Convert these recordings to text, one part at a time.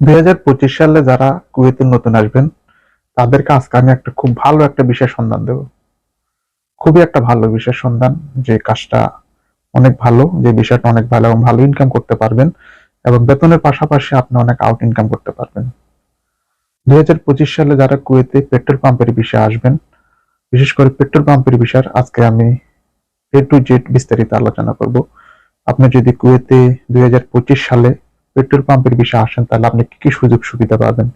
দুই সালে যারা কুয়েতে নতুন আসবেন তাদেরকে আজকে আমি একটা খুব ভালো একটা বিষয় সন্ধান দেব। খুবই একটা ভালো বিষয় সন্ধান যে কাজটা অনেক ভালো, যে বিষয়টা অনেক ভালো এবং ভালো ইনকাম করতে পারবেন এবং বেতনের পাশাপাশি আপনি অনেক আউট ইনকাম করতে পারবেন। দুই হাজার পঁচিশ সালে যারা কুয়েতে পেট্রোল পাম্পের বিষয়ে আসবেন, বিশেষ করে পেট্রোল পাম্পের বিষয় আজকে আমি এ টু জেড বিস্তারিত আলোচনা করব। আপনি যদি কুয়েতে দুই হাজার পঁচিশ সালে পেট্রোল পাম্পের বিষয়ে আসেন, তাহলে আপনি কি কি সুযোগ সুবিধা পাবেন?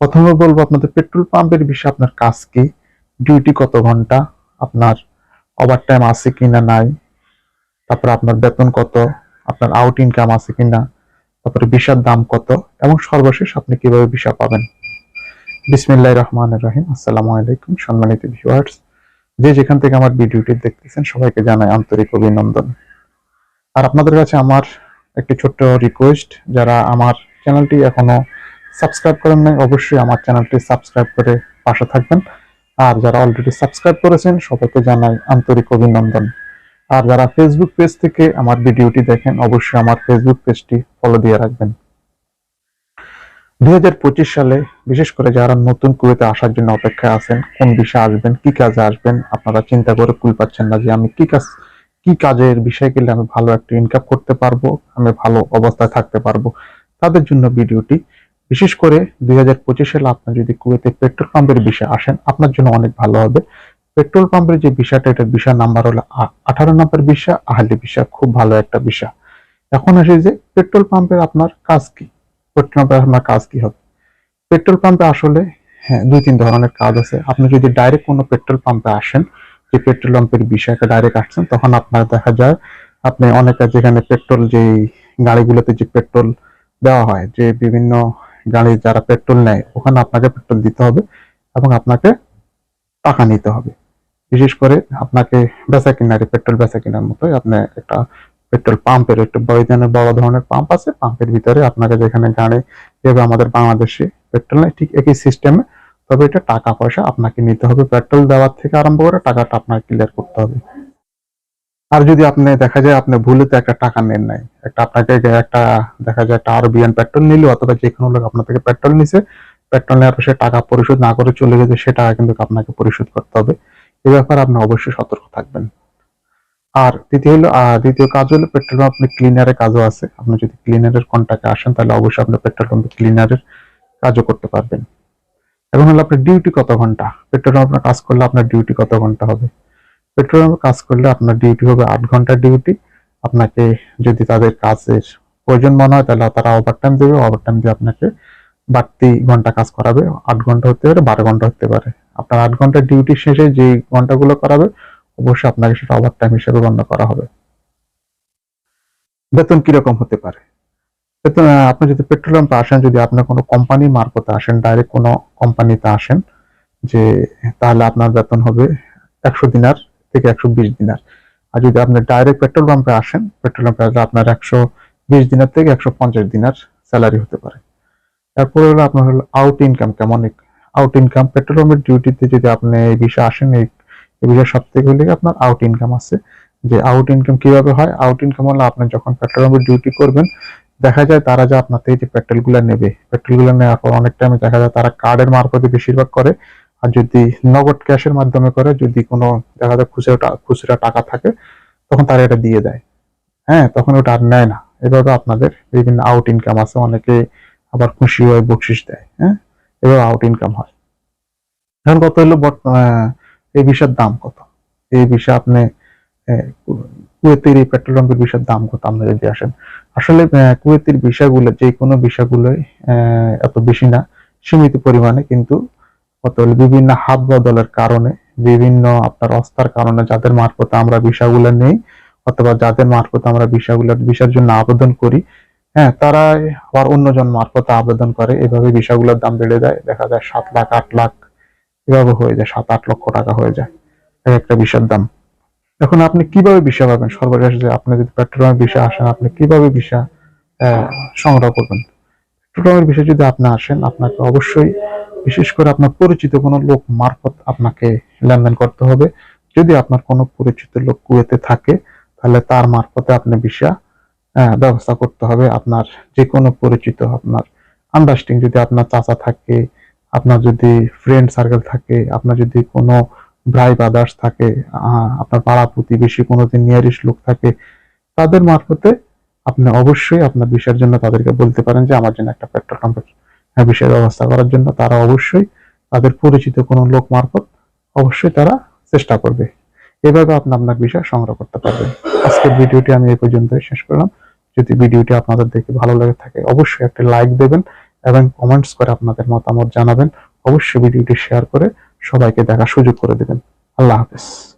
প্রথমে বলব আপনাদের পেট্রোল পাম্পের বিষয়ে আপনার কাজ কি? ডিউটি কত ঘণ্টা? আপনার ওভার টাইম আছে কিনা নাই? তারপর আপনার বেতন কত? আপনার আউট ইনকাম আছে কিনা? তারপরে ভিসার দাম কত? এবং সর্বশেষ আপনি কীভাবে ভিসা পাবেন? বিসমিল্লাহ রহমান রহিম। আসসালামু আলাইকুম সম্মানিত ভিউয়ার্স যে যেখান থেকে আমার ভিডিওটি দেখতেছেন, সবাইকে জানাই আন্তরিক অভিনন্দন। আর আপনাদের কাছে আমার একটি ছোট্ট রিকোয়েস্ট যারা আমার চ্যানেলটি এখনও সাবস্ক্রাইব করেন নাই, অবশ্যই আমার চ্যানেলটি সাবস্ক্রাইব করে পাশে থাকবেন। আর যারা অলরেডি সাবস্ক্রাইব করেছেন, সবাইকে জানাই আন্তরিক অভিনন্দন। আর যারা ফেসবুক পেজ থেকে আমার ভিডিওটি দেখেন, অবশ্যই আমার ফেসবুক পেজটি ফলো দিয়ে রাখবেন। দু হাজার পঁচিশ সালে, বিশেষ করে যারা নতুন কুয়েতে আসার জন্য অপেক্ষায় আছেন, কোন বিষয়ে আসবেন, কি কাজে আসবেন, আপনারা চিন্তা করে কুল পাচ্ছেন না যে আমি কি কাজ কি কাজের বিষয় গেলে আমি ভালো একটা ইনকাম করতে পারব, আমি ভালো অবস্থায় থাকতে পারব, তাদের জন্য ভিডিওটি। বিশেষ করে দুই সালে আপনি যদি কুয়েতে পেট্রোল পাম্পের বিষয়ে আসেন, আপনার জন্য অনেক ভালো হবে। পেট্রোল পাম্পের যে বিষয়টা, এটার বিষয় নাম্বার হলো আঠারো নম্বর বিষয়, আহলি বিষয়, খুব ভালো একটা বিষয়। এখন আসে যে পেট্রোল পাম্পের আপনার কাজ কি? পেট্রোল পাম্পের আপনার কাজ কি হবে? পেট্রোল পাম্পে আসলে হ্যাঁ দুই, তিন ধরনের কাজ আছে। আপনি যদি ডাইরেক্ট কোনো পেট্রোল পাম্পে আসেন যে পেট্রোল পাম্পের বিষয়টা ডাইরেক্ট আসছেন তখন আপনার দেখা যায় আপনি অনেকে যেখানে পেট্রোল যে গাড়িগুলোতে যে পেট্রোল দেওয়া হয়, যে বিভিন্ন গাড়ি যারা পেট্রোল নেয়, ওখানে আপনাকে পেট্রোল দিতে হবে এবং আপনাকে টাকা নিতে হবে। বিশেষ করে আপনাকে বেচা কিনারে পেট্রোল বেচা কেনার মতোই আপনি একটা পেট্রোল পাম্পের একটা বড় ধরনের বড় ধরনের পাম্প আছে পাম্পের ভিতরে আপনাকে যেখানে গাড়ি যেভাবে আমাদের বাংলাদেশে পেট্রোল নেয়, ঠিক একই সিস্টেমে তবে এটা টাকা পয়সা আপনাকে নিতে হবে। পেট্রোল দেওয়ার থেকে আরম্ভ করে টাকাটা আপনাকে ক্লিয়ার করতে হবে। আর যদি আপনি দেখা যায় আপনি ভুলেতে একটা টাকা নেন নাই, একটা আপনাকে একটা দেখা যায় একটা আরবিয়ান পেট্রোল নিল অথবা যে কোনো লোক আপনার থেকে পেট্রোল নিছে পেট্রোল নেওয়ার পর টাকা পরিশোধ না করে চলে গেছে সে টাকা কিন্তু আপনাকে পরিশোধ করতে হবে। এ ব্যাপারে আপনি অবশ্যই সতর্ক থাকবেন। আর দ্বিতীয় হলো দ্বিতীয় কাজ হলো পেট্রোল পাম্প ক্লিনারের কাজও আছে। আপনি যদি ক্লিনারের কন্ট্যাক্টে আসেন, তাহলে অবশ্যই আপনি পেট্রোল পাম্পে ক্লিনারের কাজও করতে পারবেন। এখন হলো আপনার ডিউটি কত ঘণ্টা? পেট্রোল পাম্পে কাজ করলে আপনার ডিউটি কত ঘণ্টা হবে? পেট্রোল কাজ করলে আপনার ডিউটি হবে আট ঘণ্টার ডিউটি আপনাকে যদি তাদের কাজের প্রয়োজন মনে হয় তাহলে তারা ওভার টাইম দেবে ওভার টাইম দিয়ে আপনাকে বাড়তি ঘণ্টা কাজ করাবে। আট ঘণ্টা হতে পারে, বারো ঘণ্টা হতে পারে। আপনার আট ঘণ্টার ডিউটি শেষে যে ঘন্টাগুলো করাবে, অবশ্যই আপনাকে সেটা ওভার টাইম হিসেবে গণ্য করা হবে। বেতন কীরকম হতে পারে? আপনি যদি পেট্রোল পাম্পে আসেন, যদি আপনার কোনো কোম্পানি মারফতে আসেন ডাইরেক্ট কোনো কোম্পানিতে আসেন, যে তাহলে আপনার বেতন হবে একশো দিনার থেকে একশো বিশ দিনার। আর যদি আপনি ডাইরেক্ট পেট্রোল পাম্পে আসেন পেট্রোল পাম্পে আপনার একশো বিশ দিনার থেকে একশো পঞ্চাশ দিনার স্যালারি হতে পারে। তারপরে হলো আপনার হলো আউট ইনকাম কেমন? আউট ইনকাম পেট্রোল পাম্পের ডিউটিতে যদি আপনি এই বিষয়ে আসেন, এই বিষয়ে সব থেকে হলে আপনার আউট ইনকাম আছে। যে আউট ইনকাম কীভাবে হয়? আউট ইনকাম হলো আপনি যখন পেট্রোল পাম্পের ডিউটি করবেন দেখা যায় তারা যে আপনার থেকে যে পেট্রোলগুলা নেবে পেট্রোলগুলা নেওয়ার পর অনেক টাইমে দেখা যায় তারা কার্ডের মারফতে বেশিরভাগ করে। আর যদি নগদ ক্যাশের মাধ্যমে করে, যদি কোনো দেখা যায় খুচরা খুচরা টাকা থাকে, তখন তারা এটা দিয়ে দেয়। হ্যাঁ তখন ওটা আর নেয় না। এভাবে আপনাদের বিভিন্ন আউট ইনকাম আছে, অনেকে আবার খুশি হয়ে বকশিস দেয় হ্যাঁ? এভাবে আউট ইনকাম হয়। এখন কত হলো এই বিষয়ের দাম কত? এই বিষয়ে আপনি কুয়েতের এই পেট্রোল পাম্পের বিষয়ের দাম কত? আপনি যদি আসেন। আসলে কুয়েতের বিষয়গুলো যে কোনো বিষয়গুলোই আহ, এত বেশি না সীমিত পরিমাণে কিন্তু বিভিন্ন হাত বদলের কারণে বিভিন্ন আপনার অস্থার কারণে যাদের মারফত আমরা বিষয়গুলো নেই অথবা যাদের মারফতে আমরা বিষয়গুলো বিষয়ের জন্য আবেদন করি হ্যাঁ তারা আবার অন্যজন মারফত আবেদন করে এভাবে বিষয়গুলোর দাম বেড়ে যায় দেখা যায় সাত লাখ আট লাখ এভাবে হয়ে যায় সাত আট লক্ষ টাকা হয়ে যায় এক একটা বিষয়ের দাম। এখন আপনি কীভাবে বিষয় পাবেন? সর্বশেষ যে আপনি যদি পেট্রোলের বিষয় আসেন আপনি কীভাবে আহ, সংগ্রহ করবেন? পেট্রোলের বিষয়ে যদি আপনি আসেন আপনাকে অবশ্যই বিশেষ করে আপনার পরিচিত কোনো লোক মারফত আপনাকে লেনদেন করতে হবে। যদি আপনার কোনো পরিচিত লোক কুয়েতে থাকে তাহলে তার মারফতে আপনি ভিসা ব্যবস্থা করতে হবে। আপনার যে কোনো পরিচিত আপনার আন্ডারস্টিং যদি আপনার চাচা থাকে আপনার যদি ফ্রেন্ড সার্কেল থাকে আপনার যদি কোনো ভাই ব্রাদার্স থাকে আপনার পাড়া প্রতিবেশী কোনোদিন নিয়ারিশ লোক থাকে তাদের মারফতে আপনি অবশ্যই আপনার বিষয়ের জন্য তাদেরকে বলতে পারেন যে আমার জন্য একটা পেট্রোল পাম্পের হ্যাঁ, বিষয়ের ব্যবস্থা করার জন্য তারা অবশ্যই তাদের পরিচিত কোনো লোক মারফত অবশ্যই তারা চেষ্টা করবে। এভাবে আপনি আপনার বিষয় সংগ্রহ করতে পারবেন। আজকের ভিডিওটি আমি এই পর্যন্তই শেষ করলাম। যদি ভিডিওটি আপনাদের দেখে ভালো লেগে থাকে অবশ্যই একটা লাইক দেবেন এবং কমেন্টস করে আপনাদের মতামত জানাবেন। অবশ্যই ভিডিওটি শেয়ার করে সবাইকে দেখার সুযোগ করে দেবেন। আল্লাহ হাফেজ।